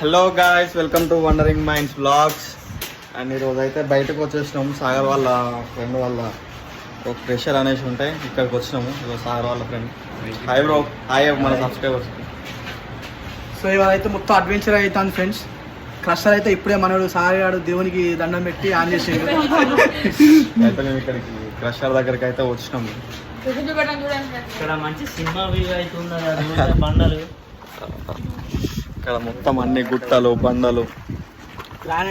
Hello guys welcome to wandering minds blogs and ఈరోజు అయితే బయటకు వచ్చేసినాము. సాగర్ వాళ్ళ ఫ్రెండ్ వాళ్ళ ఒక ప్రెషర్ అనేసి ఉంటే ఇక్కడికి వచ్చినాము. ఇదో సాగర్ వాళ్ళ ఫ్రెండ్ హాయ్ బ్రో హాయ్ మన సబ్స్క్రైబర్స్ సో ఇవాళ అయితే మొత్తం అడ్వెంచర్ అవుతాను ఫ్రెండ్స్ క్రషర్ అయితే ఇప్పుడే మనోడు సారిగాడు దేవునికి దండం పెట్టి ఆన్ చేసేది అయితే మేము ఇక్కడికి క్రషర్ దగ్గరికి అయితే వచ్చినాము ఇక్కడ మంచి సినిమా వ్యూ కదా బండలు ఇక్కడ మొత్తం అన్ని గుట్టలు బండలు.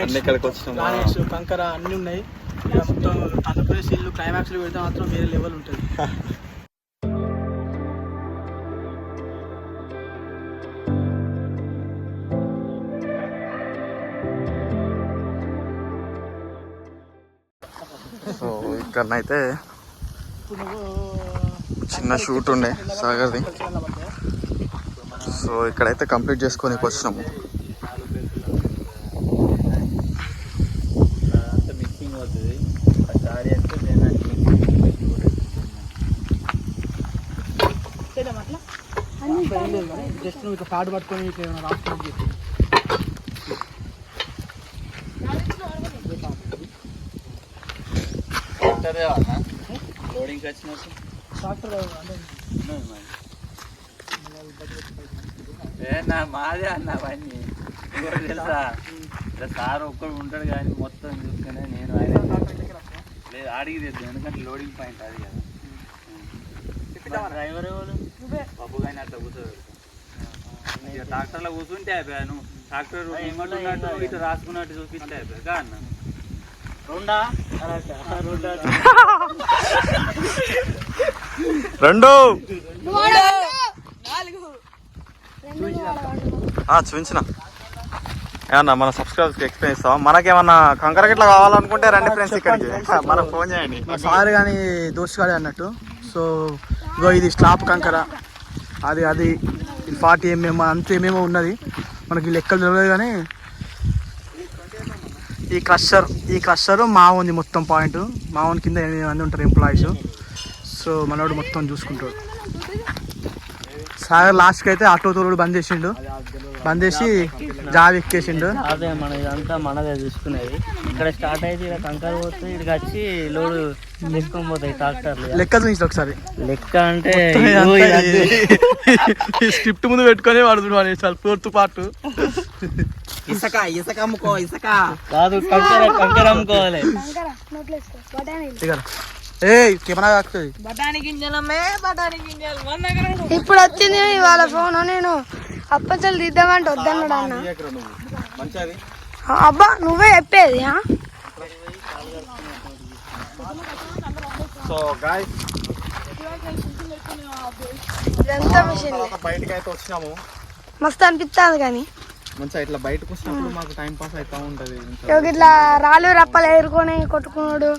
అన్ని ఇక్కడికి ప్లానెట్స్ కంకర అన్ని ఉన్నాయి. ఇక మొత్తం ఆంధ్రప్రదేశ్ ఇల్లు క్లైమాక్స్లో పెడితే మాత్రం వేరే లెవెల్ ఉంటుంది. సో ఇక్కడనైతే చిన్న షూట్ ఉండే సాగర్ది. సో ఇక్కడైతే కంప్లీట్ చేసుకొని వచ్చినాము అంత మిక్సింగ్ అవుతుంది ఒకసారి అయితే జస్ట్ నువ్వు ఇట్లా కార్డు పట్టుకొని ఇట్లా ఏమైనా రాసుకొని చెప్పి లోడింగ్ వచ్చినట్టు ట్రాక్టర్ అంటే ఏ నా మాదే అన్న అవన్నీ. ఇంకోటి తెలుసా? ఇలా సార్ ఒక్కడు ఉంటాడు కానీ మొత్తం చూసుకునే నేను ఆయన లేదు అడిగి తెద్దాం. ఎందుకంటే లోడింగ్ పాయింట్ అది కదా. డ్రైవర్ ఎవరు? బాబు కానీ అట్లా కూర్చోబెడతాం ఇక ట్రాక్టర్లో కూర్చుంటే అయిపోయా నువ్వు. ట్రాక్టర్ ఏమంటున్నట్టు ఇటు రాసుకున్నట్టు చూపిస్తే అయిపోయా. కా అన్న? రెండా? రెండా. చూపించిన. ఏమన్నా మన సబ్స్క్రైబర్స్కి ఎక్స్ప్లెయిన్ ఇస్తావా? మనకేమన్నా కంకర గిట్ల కావాలనుకుంటే రండి ఫ్రెండ్స్ ఇక్కడికి. మనకు ఫోన్ చేయండి. సార్ కానీ దోస్తు గాడే అన్నట్టు. సో ఇగో ఇది స్లాప్ కంకర. అది అది ఫార్టీ ఎంఎం అంత ఏమేమో ఉన్నది. మనకి లెక్కలు తెలియదు కానీ ఈ క్రషర్ ఈ క్రషర్ మా ఉంది మొత్తం పాయింట్. మా ఓన్ కింద ఎనిమిది మంది ఉంటారు ఎంప్లాయీస్ సో మనోడు మొత్తం చూసుకుంటాడు. సాగర్ లాస్ట్కి అయితే ఆటో తోలుడు బంద్ చేసిండు. బంద్ చేసి జాబ్ ఎక్కేసిండు. అదే మన ఇదంతా మనదే చూసుకునేది. ఇక్కడ స్టార్ట్ అయితే ఇక్కడ కంకర పోతే ఇక్కడికి వచ్చి లోడ్ తీసుకొని పోతాయి ట్రాక్టర్లు. లెక్క చూసి ఒకసారి. లెక్క అంటే. స్క్రిప్ట్ ముందు పెట్టుకొని వాడు వాడు ఫోర్త్ పార్ట్. ఇసక ఇసక అమ్ముకో ఇసక. కాదు కంకర కంకర అమ్ముకోవాలి. ఇప్పుడు వచ్చింది ఇవాళ ఫోన్ నేను అప్పచ్చలు తీద్దామంటే వద్దన్నాడు అన్న. అబ్బా నువ్వే చెప్పేది ఆ? సో గాయస్ ఇదంతా మిషన్ బయటకి అయితే వచ్చినాము. మస్తు అనిపిస్తుంది కానీ. మంచిగా ఇట్లా బయటకు వచ్చినప్పుడు మాకు టైం పాస్ అవుతా ఉంటది. ఇగో ఇట్లా రాళ్ళు రప్పలు ఎదుర్కొని కొట్టుకున్నాడు.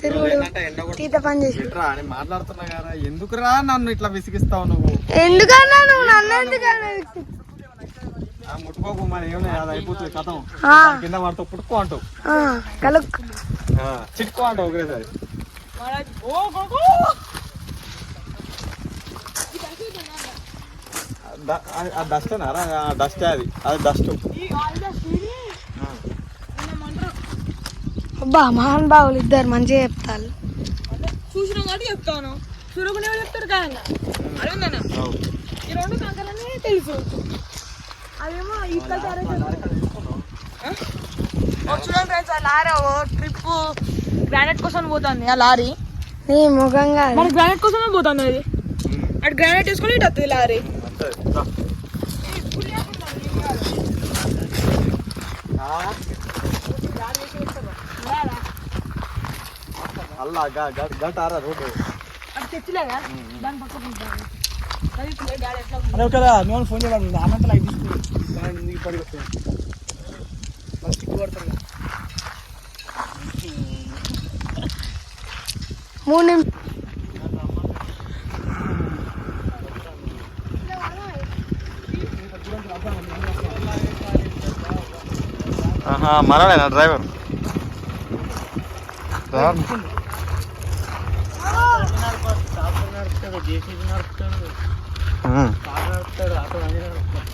తీత పని చేసి. మాట్లాడుతున్నా కదా ఎందుకురా నన్ను ఇట్లా విసిగిస్తావు నువ్వు? ఎందుకన్నా నువ్వు? నన్ను ఎందుకన్నా ఆ, ముట్టుకోకు మరి ఏమన్నా అది అయిపోతుంది కథం. ఆ, కింద పుట్టుకో అంటావు చిట్టుకో అంటావు ఒకరేసారి డస్ట్ అన్నారా డస్ట్ అది. అది డస్ట్ అబ్బా మహాన్ బావులు ఇద్దరు మంచిగా చెప్తారు. చూసిన కాబట్టి చెప్తాను. చూడకునే వాళ్ళు చెప్తారు కదా ఈ రెండు కంకరనే తెలుసు. అదేమో ఇక్కడ చూడండి ఫ్రెండ్స్ ఆ లారీ ఓ ట్రిప్. గ్రానైట్ కోసం పోతుంది ఆ లారీ. నీ ముఖంగా మన గ్రానైట్ కోసమే పోతుంది అది? అటు గ్రానైట్ వేసుకొని ఇటు వస్తుంది లారీ. అల్లా గట్ ఆరా రోడ్డు అటు తెచ్చిలేదా దాని పక్కన ఉంటాను అది డాడీ ఎట్లా అదే కదా మేము ఫోన్ చేయడం అన్నంత లైట్ తీసుకుని ఇప్పటికి వస్తుంది మరి సిగ్గు పడతారు కదా. మూడు నిమిషం ఆహా మనడేనా డ్రైవర్ నడుపుతాడు జేసీబీ నడుపుతాడు. కార్ నడుపుతాడు ఆటో అన్ని నడుపుతాడు.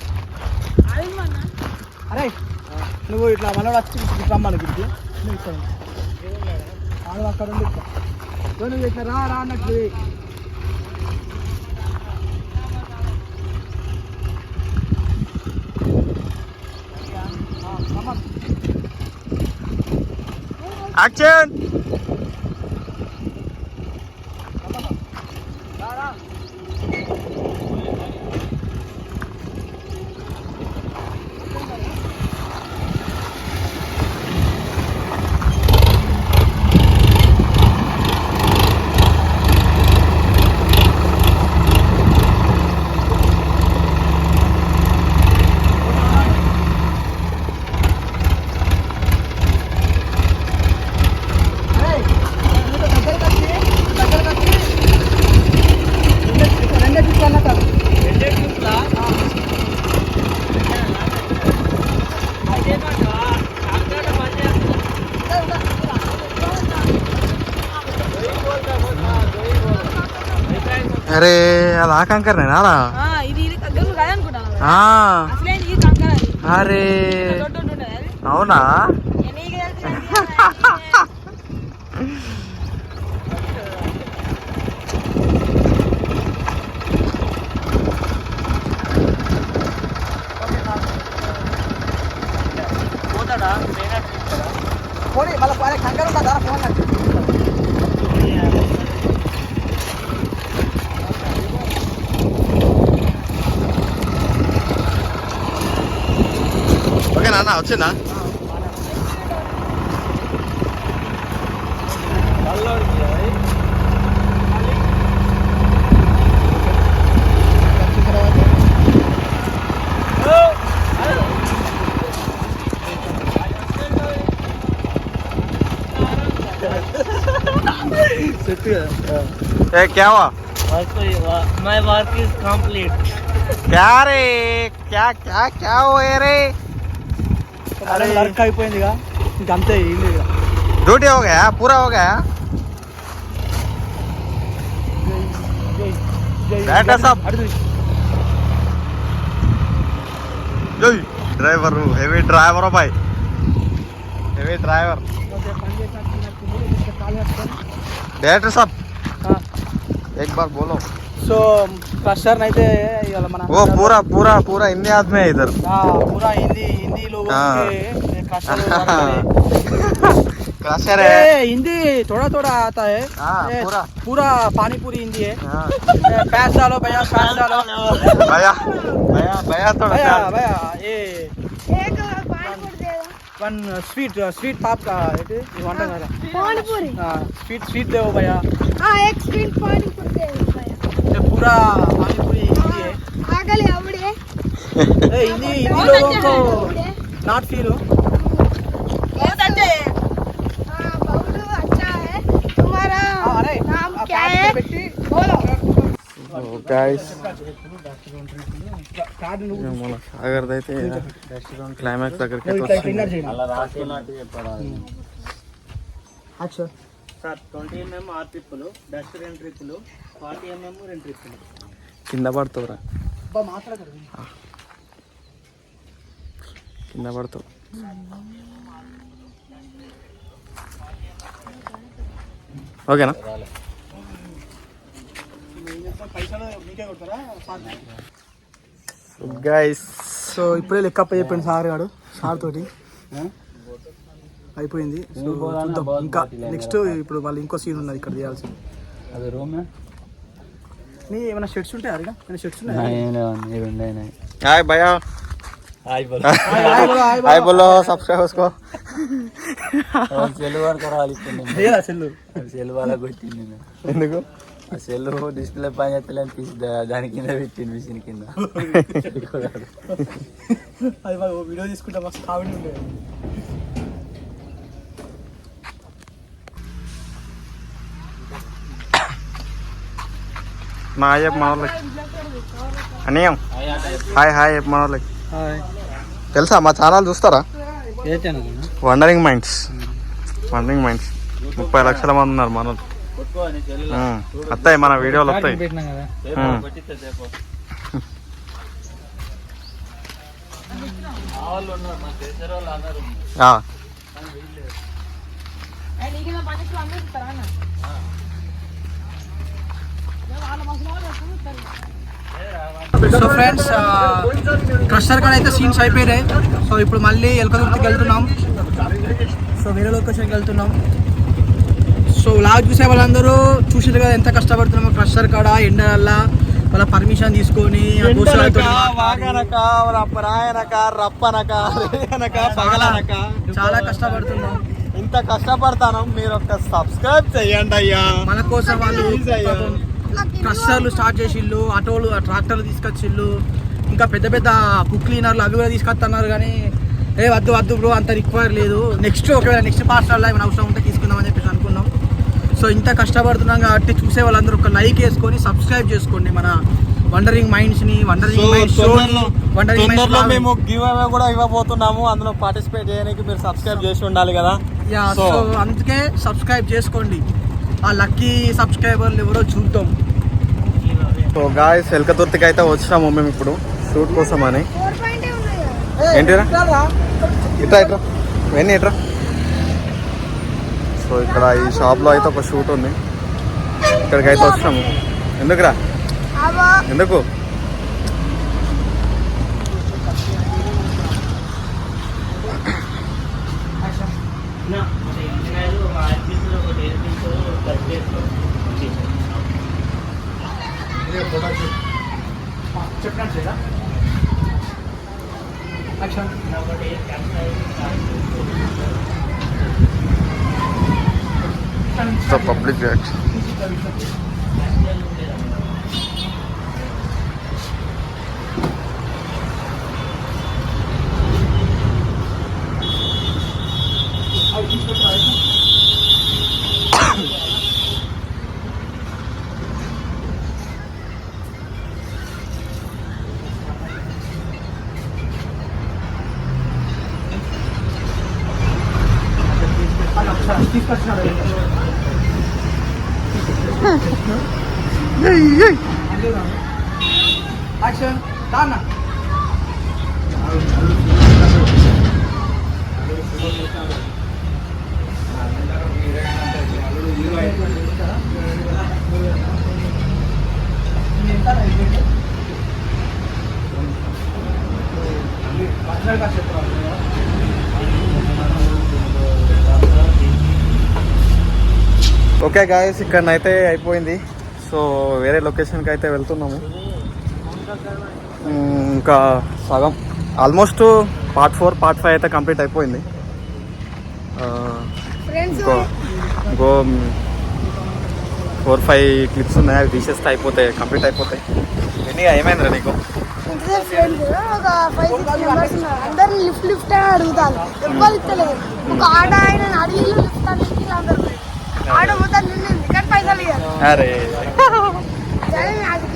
అరే నువ్వు ఇట్లా మనోడు వచ్చి రమ్మను ఇక్కడికి నువ్వు ఇక్కడ. ఆడు అక్కడ ఉండి నువ్వు ఇట్లా రా రా అన్నట్టు యాక్షన్! ఆ కంకర్ నేనా ఆ, ఇది ఓకే నాన్న వచ్చిందా ए क्या हुआ మై వర్క్ ఇస్ కంప్లీట్ क्या रे क्या क्या क्या हुआ रे అరే వర్క్ అయిపోయింది ఇక ఇంకంతే ఏం లేదు డ్యూటీ అవగా పూరా అవగా director driver heavy driver bye. Heavy driver. Director సాబ్ ఎక్ బార్ బోలో సో ప్రస్టర్ని అయితే ఇవాళ మన वो पूरा पूरा पूरा इंडिया आदमी है इधर हाँ, पूरा हिंदी हिंदी लोगों हाँ। के क्रशर वर्क है। क्रशर ए, है हिंदी थोड़ा थोड़ा आता है हाँ, ए, पूरा। पूरा पानी पूरी हिंदी है हाँ। ए, पैस डालो भैया पैस डालो भैया भैया भैया थोड़ा भैया सा- भैया ये एक पानीपुरी दे दो वन स्वीट स्वीट पाप का ये वांटा का पानीपुरी हाँ स्वीट स्वीट दो भैया हाँ एक स्वीट पानीपुरी दे दो भैया ये पूरा पानी पूरी हिंदी है ఇది నాట్ ఫీల్ మన సాగర్ అయితే క్లైమాక్స్ దగ్గరికి సార్ ట్వంటీ ఎంఎం ఆర్ ట్రిప్పులు డస్ట్ రెండు ట్రిప్పులు ఫార్టీ ఎంఎం రెండు ట్రిప్పులు కింద పడుతురా కింద. పడుతుంది ఓకేనా? గైస్ సో ఇప్పుడే లెక్క అప్ప చెప్పింది సార్ గాడు సార్ తోటి. అయిపోయింది. ఇంకా నెక్స్ట్ ఇప్పుడు మళ్ళీ ఇంకో సీన్ ఉన్నది ఇక్కడ చేయాల్సింది. అది రూమ్ నీ ఏమైనా షర్ట్స్ ఉంటాయా అడిగా? ఏమైనా షర్ట్స్ ఉన్నాయా? హాయ్ భయ్యా హాయ్ బోల్ హాయ్ బోలో, సబ్స్క్రైబ్ చేసుకో సెల్ లేదా సెల్లు సెల్ వాళ్ళకి వచ్చింది నేను ఎందుకు ఆ సెల్ డిస్ప్లే పని చేస్తలేని తీసి దాని కింద పెట్టింది మిషన్ కింద అది వీడియో తీసుకుంటే మస్తు కామెడీ ఉండేది నా చెప్పు మన వాళ్ళకి అనియం హాయ్ హాయ్ చెప్పు మన వాళ్ళకి తెలుసా? మా ఛానల్ చూస్తారా? వండరింగ్ మైండ్స్ వండరింగ్ మైండ్స్ ముప్పై లక్షల మంది ఉన్నారు మన వాళ్ళు. కొట్టుకోని సెల్ ఉమ్, వస్తాయి మన వీడియోలు వస్తాయి పెట్టినా కదా ఉమ్. కొట్టిస్తే సేపు వాళ్ళు ఉన్నారు మన తెలిసిన వాళ్ళు అందరూ ఉన్నారు. ఆ, ఆయన నీకేదో పని చేసి అందరూ ఇస్తారా అన్న వాళ్ళ మసలు వాళ్ళు ఎప్పుడు ఇస్తారు సో ఫ్రెండ్స్ క్రషర్ కాడ అయితే సీన్స్ అయిపోయినాయి. సో ఇప్పుడు మళ్ళీ ఎలకదుర్తికి వెళ్తున్నాం. సో వేరే లొకేషన్కి వెళ్తున్నాం. సో లాగ్ చూసే వాళ్ళందరూ చూసారు కదా ఎంత కష్టపడుతున్నామో క్రషర్ కాడ ఎండ వాళ్ళ పర్మిషన్ తీసుకొని చాలా కష్టపడుతున్నాం. ఇంత కష్టపడతాను మీరు ఒక సబ్స్క్రైబ్ చేయండి అయ్యా. మన కోసం వాళ్ళు. క్రషర్లు స్టార్ట్ చేసిళ్ళు ఆటోలు ట్రాక్టర్లు తీసుకొచ్చిళ్ళు ఇంకా పెద్ద పెద్ద కుక్ క్లీనర్లు అవి కూడా తీసుకొస్తున్నారు కానీ ఏ వద్దు వద్దు బ్రో అంత రిక్వైర్ లేదు. నెక్స్ట్ ఒకవేళ నెక్స్ట్ పార్సల్లో ఏమైనా అవసరం ఉంటే తీసుకుందామని చెప్పేసి అనుకున్నాం. సో ఇంత కష్టపడుతున్నాం కాబట్టి చూసే వాళ్ళందరూ ఒక లైక్ వేసుకొని సబ్స్క్రైబ్ చేసుకోండి మన వండరింగ్ మైండ్స్ని వండరింగ్ మైండ్స్ వండరింగ్ తొందరలో మేము మైండ్స్ గివ్ అవే కూడా ఇవ్వబోతున్నాము. అందులో పార్టిసిపేట్ చేయడానికి మీరు సబ్స్క్రైబ్ చేసి ఉండాలి కదా. యా సో అందుకే సబ్స్క్రైబ్ చేసుకోండి. ఆ లక్కీ సబ్స్క్రైబర్లు ఎవరో చూద్దాం. సో గాయస్ ఎల్కతుర్తికి అయితే వచ్చినాము మేము ఇప్పుడు. షూట్ కోసం అని ఏంటిరా? ఇట్రా ఇట్రా. వెన్నీ ఇట్రా. సో ఇక్కడ ఈ షాప్లో అయితే ఒక షూట్ ఉంది. ఇక్కడికి అయితే వచ్చినాము. ఎందుకురా? ఎందుకు? అబ్బా ఎందుకు పబ్లిక్ రియాక్షన్ యాక్షన్ దాన్నా. ఓకే గాయస్ ఇక్కడనైతే అయిపోయింది. సో వేరే లొకేషన్కి అయితే వెళ్తున్నాము. ఇంకా సగం almost part four part five అయితే కంప్లీట్ అయిపోయింది. ఇంకో ఇంకో ఫోర్ ఫైవ్ క్లిప్స్ ఉన్నాయి అవి తీసేస్తే అయిపోతాయి కంప్లీట్ అయిపోతాయి. ఎన్ని ఏమైందిరా నీకు? అందరు లిఫ్ట్ లిఫ్ట్ అని అడుగుతారు. ఎవ్వరు ఇస్తలేదు ఒక ఆట ఆయన అడిగి లిఫ్ట్ అని ఇచ్చి అందరు ఆట మొత్తం నిండింది కానీ పైసలు ఇవ్వాలి అరే సరే అది